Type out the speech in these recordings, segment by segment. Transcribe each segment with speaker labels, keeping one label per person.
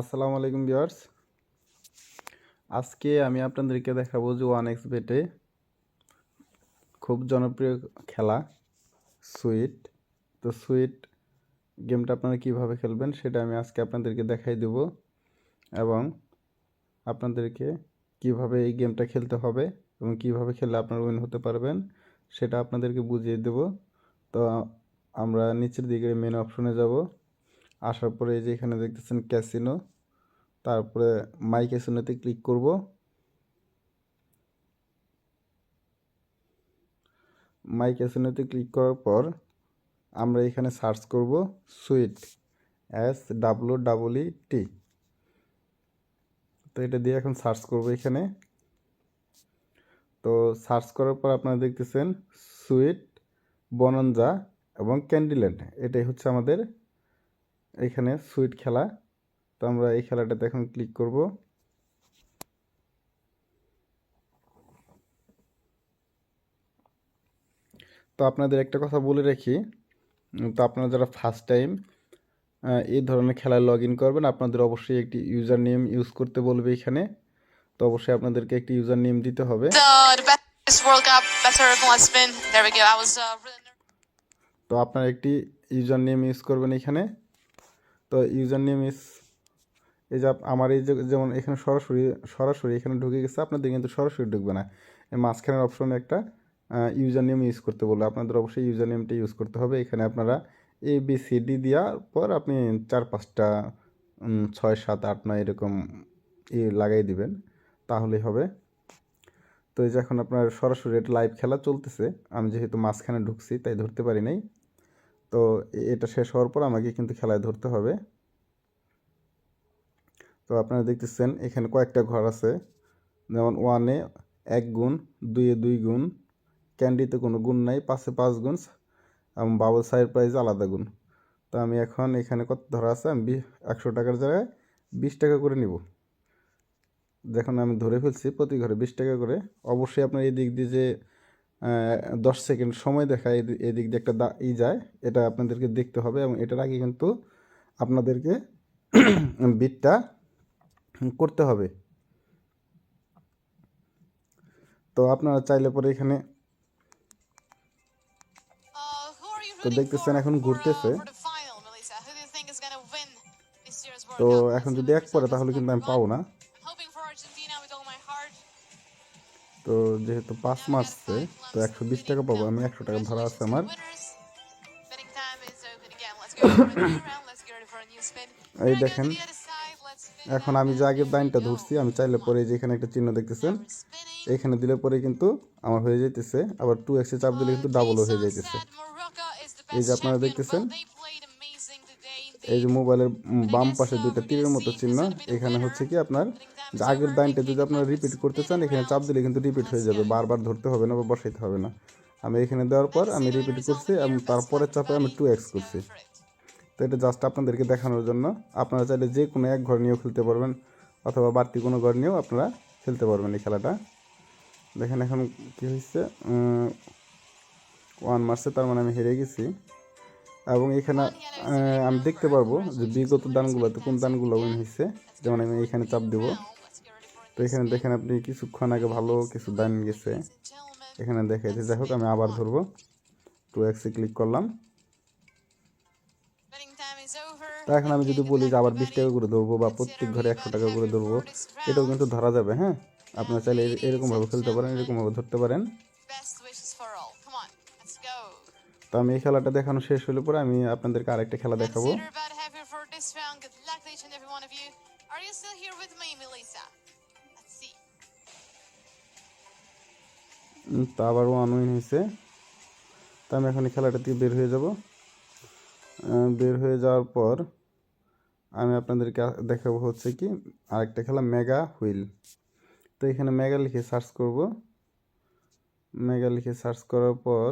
Speaker 1: আসসালামু আলাইকুম ভিউয়ার্স। আজকে আমি আপনাদেরকে দেখাবো যে ওয়ান এক্স বেটে খুব জনপ্রিয় খেলা সুইট তো সুইট গেমটা আপনারা কীভাবে খেলবেন সেটা আমি আজকে আপনাদেরকে দেখাই দেব এবং আপনাদেরকে কীভাবে এই গেমটা খেলতে হবে এবং কীভাবে খেললে আপনারা উইন হতে পারবেন সেটা আপনাদেরকে বুঝিয়ে দেব। তো আমরা নিচের দিকে মেন অপশনে যাব। আসার পরে এই যে এখানে দেখতেছেন ক্যাসিনো, তারপরে মাই ক্যাসিনোতে ক্লিক করব। মাই ক্যাসিনোতে ক্লিক করার পর আমরা এখানে সার্চ করব sweet, S W double E T. তো এটা দিয়ে এখন সার্চ করব এখানে। তো সার্চ করার পর আপনারা দেখতেছেন সুইট, বনঞ্জা এবং ক্যান্ডিল্যান্ড, এটাই হচ্ছে আমাদের এখানে সুইট খেলা। তো আমরা এই খেলাটাতে এখন ক্লিক করব। তো আপনাদের একটা কথা বলে রাখি তো আপনারা যারা ফার্স্ট টাইম এই ধরনের খেলায় লগ ইন করবেন আপনাদের অবশ্যই একটি ইউজার নেম ইউজ করতে বলবে এখানে। তো অবশ্যই আপনাদেরকে একটি ইউজার নেম দিতে হবে।
Speaker 2: Uh.
Speaker 1: তো আপনার একটি ইউজার নেম ইউজ করবেন এখানে। তো ইউজার নেম ইস এই যে আমার এই যে, যেমন এখানে সরাসরি সরাসরি এখানে ঢুকে গেছে, আপনাদের কিন্তু সরাসরি ঢুকবে না। এই মাঝখানের অপশনে একটা ইউজার নেম ইউজ করতে বলবে আপনাদের অবশ্যই ইউজার নেমটা ইউজ করতে হবে। এখানে আপনারা এ বি সি ডি দেওয়ার পর আপনি চার, পাঁচটা ছয়, সাত, আট, নয় এরকম ই লাগাই দিবেন। তাহলেই হবে। তো এই যে এখন আপনার সরাসরি এটা লাইভ খেলা চলতেছে। আমি যেহেতু মাঝখানে ঢুকছি, তাই ধরতে পারি নাই। তো এটা শেষ হওয়ার পর আমাকে কিন্তু খেলায় ধরতে হবে। তো আপনারা দেখতেছেন, এখানে কয়েকটা ঘর আছে। যেমন ওয়ানে এক গুণ দুইয়ে দুই গুণ ক্যান্ডিতে কোনো গুণ নাই, পাঁচে পাঁচ গুণ, এবং বাবল সাইড প্রাইজ আলাদা গুণ। তো আমি এখন এখানে কত ধরা আছে? আমি একশো টাকার জায়গায় বিশ টাকা করে নিব। যখন আমি ধরে ফেলছি প্রতি ঘরে বিশ টাকা করে, অবশ্যই আপনার এই দিক দিয়ে যে দশ সেকেন্ড সময় দেখায় এদি- এদিক দিয়ে একটা ই যায়, এটা আপনাদেরকে দেখতে হবে এবং এটার আগে কিন্তু আপনাদেরকে বিটটা করতে হবে। তো আপনারা চাইলে পরে এখানে তো দেখতেছেন এখন ঘুরতেছে। তো এখন যদি এক পরে তাহলে কিন্তু আমি পাবো না। তো যেহেতু পাঁচ মার্চে তো একশো বিশ টাকা পাবো, আমি একশো টাকা ধরা আছে আমার. এই দেখেন, এখন আমি যে আগের লাইনটা ধরছি, আমি চাইলে পরে যে এখানে একটা চিহ্ন দেখতেছেন, এখানে দিলে পরে কিন্তু আমার হয়ে যাইতেছে, আবার টু এক্সে চাপ দিলে কিন্তু ডাবলও হয়ে যাইতেছে এই যে আপনারা দেখতেছেন, এই যে মোবাইলের বাম পাশে দুইটা তীরের মতো চিহ্ন, এখানে হচ্ছে কি আপনার আগের দাইনটা যদি আপনারা রিপিট করতে চান, এখানে চাপ দিলে কিন্তু রিপিট হয়ে যাবে। বারবার ধরতে হবে না বা বসাইতে হবে না। আমি এখানে দেওয়ার পর আমি রিপিট করছি এবং তারপরের চাপে আমি টু এক্স করছি। তো এটা জাস্ট আপনাদেরকে দেখানোর জন্য। আপনারা চাইলে যে কোনো এক ঘর নিয়েও খেলতে পারবেন, অথবা বাড়তি কোনো ঘর নিয়েও আপনারা খেলতে পারবেন এই খেলাটা। দেখেন এখন কী হয়েছে? ওয়ান মার্চে তার মানে আমি হেরে গেছি। এবং এখানে আমি দেখতে পারব যে বিগত দানগুলোতে কোন দানগুলো উইন হয়েছে। যেমন আমি এখানে চাপ দেবো। তো এখানে দেখেন আপনি কিছুক্ষণ আগে ভালো কিছু দান গেছে। এখানে দেখাইছে, যাই হোক, আমি আবার ধরবো। টু এক্সে ক্লিক করলাম। তা এখন আমি যদি বলি যে আবার বিশ টাকা করে ধরবো বা প্রত্যেক ঘরে একশো টাকা করে ধরবো, এটাও কিন্তু ধরা যাবে হ্যাঁ? আপনারা চাইলে এরকমভাবে খেলতে পারেন, এরকমভাবে ধরতে পারেন. তো আমি এই খেলাটা দেখানো শেষ হলে পরে আমি আপনাদেরকে আরেকটা খেলা দেখাবো। তা আবার ওয়ান উইন হয়েছে। তা আমি এখন খেলাটা থেকে বের হয়ে যাব। বের হয়ে যাওয়ার পর আমি আপনাদেরকে দেখাবো হচ্ছে কি, আরেকটা খেলা মেগা হুইল। তো এখানে মেগা লিখে সার্চ করব। মেগা লিখে সার্চ করার পর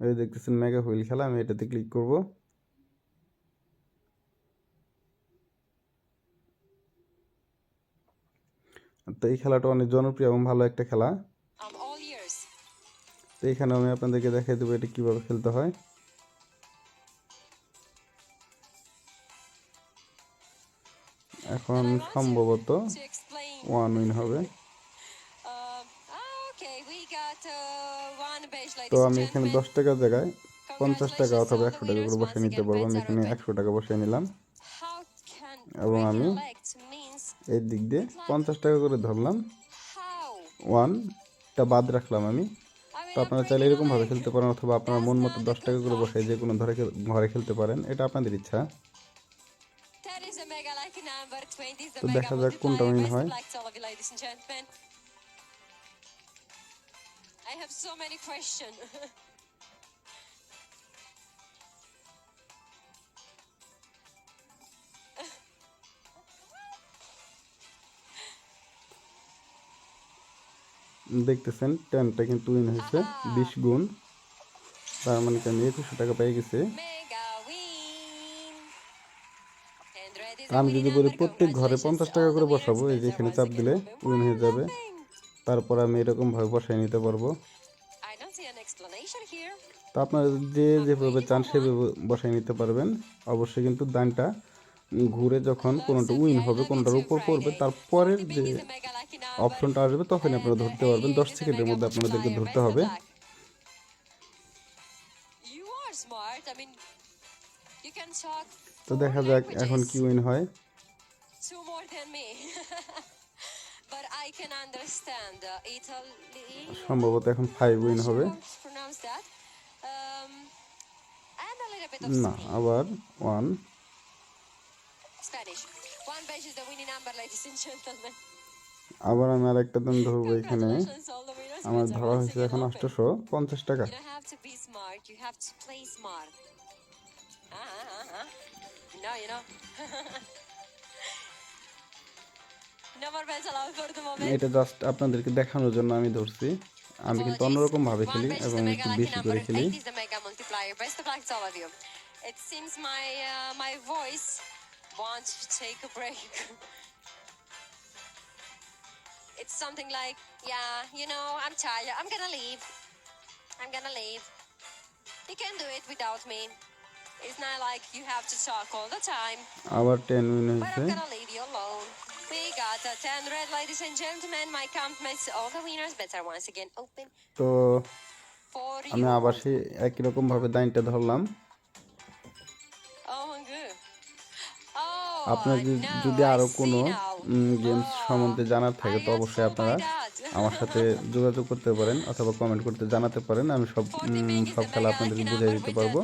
Speaker 1: এই দেখতেছেন মেগা হুইল খেলা, আমি এটাতে ক্লিক করব। তো এই খেলাটা অনেক জনপ্রিয় এবং ভালো একটা খেলা. তো এখানে আমি আপনাদেরকে দেখাই দেবো এটা কীভাবে খেলতে হয়। এখন সম্ভবত ওয়ান উইন হবে। তো আমি এখানে দশ টাকার জায়গায় পঞ্চাশ টাকা অথবা একশো টাকা করে বসে নিতে পারব। আমি এখানে একশো টাকা বসে নিলাম। এবং আমি এই দিক দিয়ে পঞ্চাশ টাকা করে ধরলাম। ওয়ানটা বাদ রাখলাম আমি। তো আপনারা চাইলে এরকমভাবে খেলতে পারেন অথবা আপনার মন মতো দশ টাকা করে বসে যে কোনো ধরে ঘরে খেলতে পারেন, এটা আপনাদের ইচ্ছা। তো দেখা যাক কোনটা
Speaker 3: উইন
Speaker 1: হয়। দেখতেছেন টেনটা কিন্তু উইন হয়েছে, বিশ গুণ। তার মানে আমি একুশশো টাকা পেয়ে গেছি। আমি যদি বলি প্রত্যেক ঘরে পঞ্চাশ টাকা করে বসাবো, এই যে এখানে চাপ দিলে উইন হয়ে যাবে। তারপর আমি এরকমভাবে বসাই নিতে পারব. তো আপনারা যে যেভাবে চান সেভাবে বসাই নিতে পারবেন। অবশ্যই কিন্তু দানটা ঘুরে যখন কোনোটা উইন হবে, কোনোটার উপর পড়বে, তারপরের যে অপশনটা আসবে তখনই আপনারা ধরতে পারবেন দশ সেকেন্ডের মধ্যে আপনাদেরকে ধরতে হবে তো দেখা যাক এখন কি উইন হয়
Speaker 3: uh,
Speaker 1: সম্ভবত এখন ফাইভ উইন হবে?
Speaker 3: Um,
Speaker 1: না আবার one
Speaker 3: Spanish. One page is the winning number, ladies and gentlemen.
Speaker 1: আবার আমি আরেকটা দাম ধরবো এখানে। আমার ধরা হয়েছে এখন অষ্টশো পঞ্চাশ টাকা। এটা জাস্ট আপনাদেরকে দেখানোর জন্য আমি ধরছি। আমি কিন্তু অন্যরকম ভাবে খেলি এবং একটু বেশি করে খেলি।
Speaker 3: My uh, my. it's something like, yeah, you know, I'm tired. I'm gonna leave. I'm gonna leave. You can do it without me. It's not like you have to talk all the time.
Speaker 1: আবার ten win
Speaker 3: But I'm gonna leave you alone. We got a 10 red, ladies and gentlemen. My compliments all the winners. Bets are once again open
Speaker 1: তো আমি. আবার সেই একই রকম ভাবে দাইনটা ধরলাম
Speaker 3: Oh. Oh,
Speaker 1: আপনার যদি-
Speaker 3: আরও
Speaker 1: কোনো. গেমস সম্বন্ধে জানার থাকে তো অবশ্যই আপনারা আমার সাথে যোগাযোগ করতে পারেন অথবা কমেন্ট করতে জানাতে পারেন। আমি সব সব খেলা আপনাদেরকে বুঝিয়ে দিতে পারব।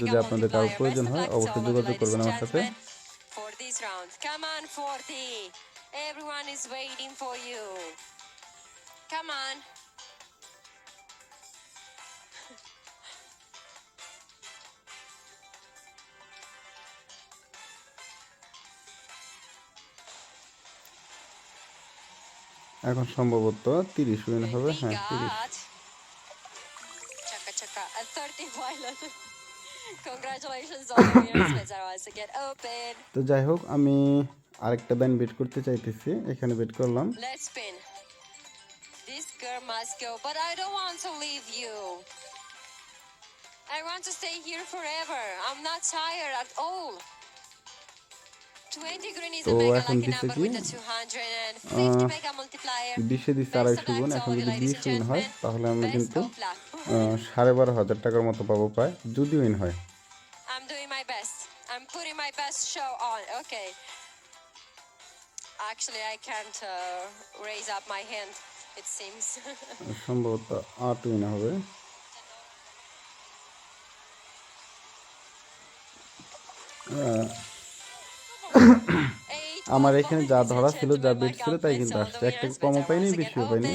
Speaker 1: যদি আপনাদের
Speaker 3: কারোর
Speaker 1: প্রয়োজন হয়, অবশ্যই যোগাযোগ করবেন আমার সাথে। এখন সম্ভবত তিরিশ উইন হবে হ্যাঁ তিরিশ
Speaker 3: got chaka chaka a 30 violet. Congratulations on the winners. Bets are once again open.
Speaker 1: তো যাই হোক আমি আরেকটা দান বেট করতে চাইতেছি এখানে বেট করলাম.
Speaker 3: This girl must go, but I don't want to leave you. I want to stay here forever. I'm not tired at all. 20 green
Speaker 1: তো এখন দিচ্ছে কি?
Speaker 3: with the 250 mega multiplier.
Speaker 1: বিশে দিচ্ছে আড়াইশো গুণ এখন যদি বিশ উইন হয় তাহলে আমি কিন্তু সাড়ে বারো হাজার টাকার মতো পাবো প্রায় যদি উইন হয়.
Speaker 3: Actually, I can't uh, raise up my hand. It seems.
Speaker 1: সম্ভবত আট উইন হবে
Speaker 3: Eight
Speaker 1: আমার এখানে যা ধরা ছিল, যা
Speaker 3: বেড
Speaker 1: ছিল, তাই কিন্তু আসছে। একটা কমও পাইনি, বেশিও পাইনি।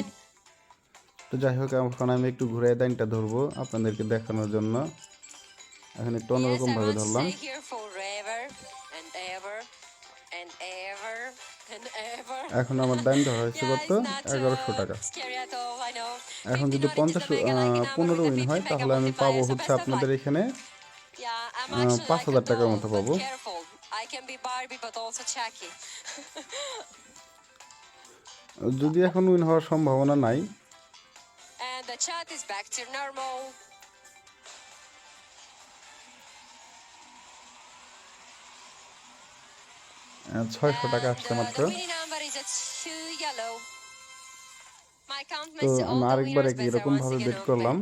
Speaker 1: তো যাই হোক, এখন আমি একটু ঘুরে দাঁড়িটা ধরবো আপনাদেরকে দেখানোর জন্য। এখানে একটু অন্যরকম ভাবে ধরলাম। এখন আমার দাম ধরা হয়েছে কত? এগারোশো টাকা। এখন যদি পঞ্চাশ পনেরো উইন হয়, তাহলে আমি পাবো হচ্ছে আপনাদের এখানে পাঁচ হাজার টাকার মতো পাবো।
Speaker 3: I can be Barbie, but also Chucky.
Speaker 1: যদি এখন উইন হওয়ার সম্ভাবনা নাই
Speaker 3: And the chat is back to normal.
Speaker 1: ছয়শো টাকা আসছে
Speaker 3: uh,
Speaker 1: মাত্র তো আমি আরেকবার একই
Speaker 3: better
Speaker 1: রকম
Speaker 3: once
Speaker 1: ভাবে বেট করলাম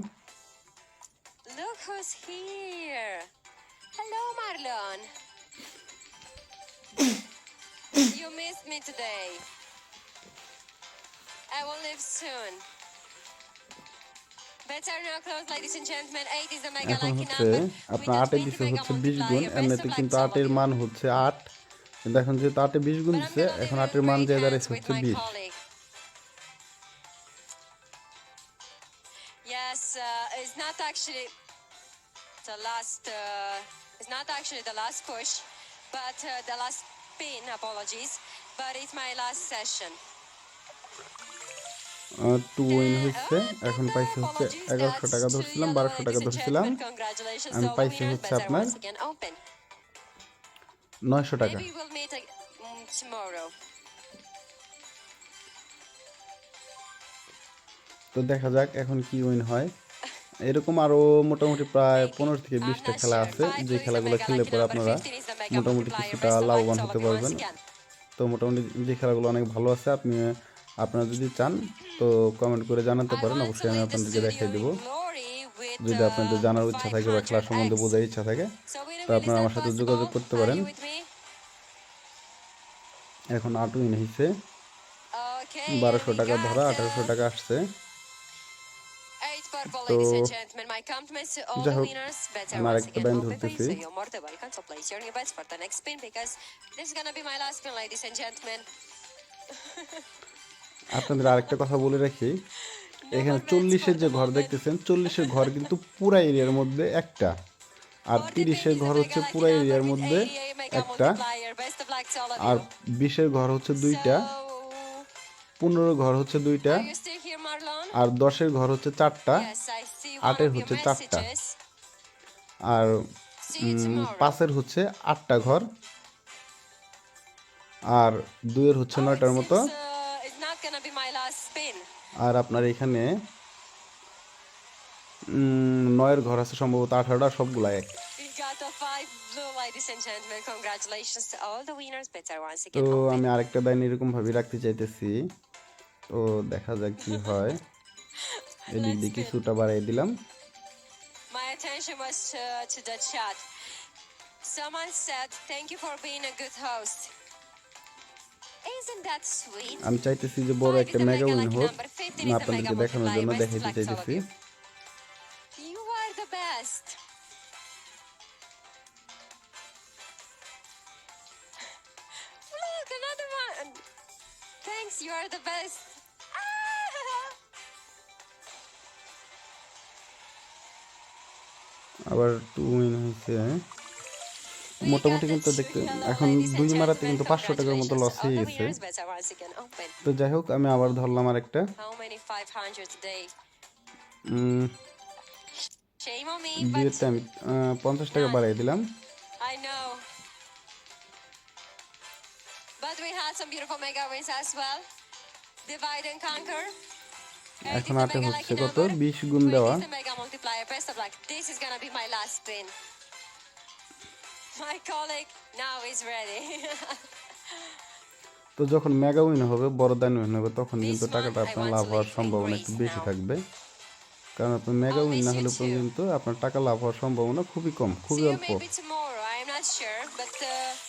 Speaker 3: Look who's here. Hello, Marlon. You missed me today. I will leave soon.
Speaker 1: এখন
Speaker 3: lucky
Speaker 1: হচ্ছে
Speaker 3: number.
Speaker 1: আপনার
Speaker 3: with a
Speaker 1: আটে দিছে হচ্ছে বিশ গুণ এমনিতে কিন্তু আটের মান হচ্ছে আট কিন্তু এখন যেহেতু আটে বিশ গুণ দিচ্ছে এখন আটের মান যে দাঁড়িয়েছে হচ্ছে বিশ.
Speaker 3: Yes, uh, it's not actually the last. Uh, it's not actually the last push, but uh, the last spin. Apologies, but it's my last session.
Speaker 1: Two win হচ্ছে
Speaker 3: Oh,
Speaker 1: এখন পাইছে হচ্ছে এগারোশো টাকা ধরছিলাম বারোশো টাকা ধরছিলাম আমি পাইছি হচ্ছে আপনার. নয়শো টাকা
Speaker 3: mm.
Speaker 1: তো দেখা যাক এখন কি উইন হয় এরকম আরও মোটামুটি প্রায় পনেরো থেকে বিশটা খেলা আছে যে খেলাগুলো খেললে পরে আপনারা
Speaker 3: 15 is the mega
Speaker 1: মোটামুটি কিছুটা লাভবান হতে পারবেন। তো মোটামুটি যে খেলাগুলো অনেক ভালো আছে আপনি আপনারা যদি চান তো কমেন্ট করে জানাতে পারেন। অবশ্যই আমি আপনাদেরকে দেখাই দেব। যদি আপনাদের জানার ইচ্ছা থাকে বা খেলার সম্বন্ধে বোঝার ইচ্ছা থাকে তো আপনারা আমার সাথে যোগাযোগ করতে পারেন? এখন আট উইন হয়েছে। বারোশো টাকা ধরা আঠারোশো টাকা আসছে। আপনাদের আরেকটা কথা বলে রাখি। এখানে চল্লিশের যে ঘর দেখতেছেন চল্লিশের ঘর কিন্তু পুরা এরিয়ার মধ্যে একটা। আর তিরিশের ঘর হচ্ছে পুরা এরিয়ার মধ্যে একটা। আর বিশের ঘর হচ্ছে দুইটা। পনেরো ঘর হচ্ছে দুইটা। আর দশের ঘর হচ্ছে চারটা আটের হচ্ছে চারটা। আর পাঁচের হচ্ছে আটটা ঘর। আর দুয়ের হচ্ছে নয়টার মতো। আর আপনার এখানে নয়ের ঘর আছে সম্ভবত আঠারোটা সবগুলা এক। তো আমি আরেকটা দায় এরকম ভাবে রাখতে চাইতেছি। তো দেখা যাক কি হয় এদিক দিয়ে কিছুটা বাড়াই দিলাম
Speaker 3: My attention was to, to the chat. Someone said, "Thank you for being a good host." Isn't that sweet?
Speaker 1: আমি চাইতেছি যে বড় একটা মেগা উইন হোক
Speaker 3: number, 15 is
Speaker 1: আমি
Speaker 3: the
Speaker 1: আপনাদেরকে দেখানোর জন্য দেখাইতে চাইতেছি.
Speaker 3: You are the best. Look, another one. Thanks, you are the best.
Speaker 1: আবার টু উইন হয়েছে
Speaker 3: হ্যাঁ?
Speaker 1: মোটামুটি কিন্তু দেখতে এখন দুই মারাতে কিন্তু পাঁচশো টাকার মতো লস হয়ে গেছে। তো যাই হোক, আমি আবার ধরলাম আর একটা পঞ্চাশ টাকা বাড়াই দিলাম।
Speaker 3: But we had some
Speaker 1: এখন আটে হচ্ছে কত? বিশ গুণ দেওয়া। তো যখন মেগা উইন হবে বড় দান উইন হবে তখন কিন্তু টাকাটা আপনার লাভ হওয়ার সম্ভাবনা একটু বেশি থাকবে। কারণ আপনি মেগা উইন না হলে পর্যন্ত আপনার টাকা লাভ হওয়ার সম্ভাবনা খুবই কম খুবই অল্প।
Speaker 3: But,